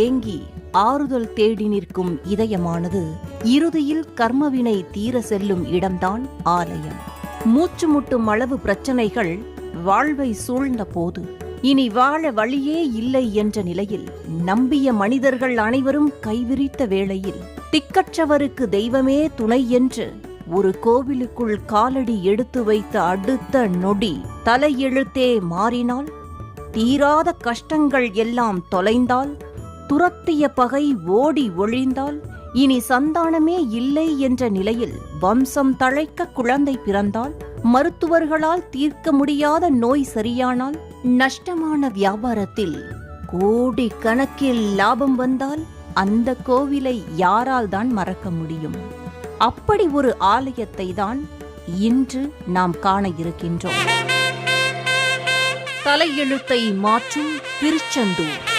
ஏங்கி ஆறுதல் தேடி நிற்கும் இதயமானது இறுதியில் கர்மவினை தீர செல்லும் இடம்தான் ஆலயம். மூச்சு முட்டும் அளவு பிரச்சனைகள் வாழ்வை சூழ்ந்த போது. இனி வாழ வழியே இல்லை என்ற நிலையில் நம்பிய மனிதர்கள் அனைவரும் கைவிரித்த வேளையில் திக்கற்றவருக்கு தெய்வமே துணை என்று ஒரு கோவிலுக்குள் காலடி எடுத்து வைத்த அடுத்த நொடி தலையெழுத்தே மாறினால் தீராத கஷ்டங்கள் எல்லாம் தொலைந்தால் துரத்திய பகை ஓடி ஒழிந்தால் இனி சந்தானமே இல்லை என்ற நிலையில் வம்சம் தழைக்க குழந்தை பிறந்தால் மருத்துவர்களால் தீர்க்க முடியாத நோய் சரியானால் நஷ்டமான வியாபாரத்தில் கோடி கணக்கில் லாபம் வந்தால் அந்த கோவிலை யாரால் தான் மறக்க முடியும்? அப்படி ஒரு ஆலயத்தை தான் இன்று நாம் காண இருக்கின்றோம். தலையெழுத்தை மாற்றும் திருச்செந்தூர்.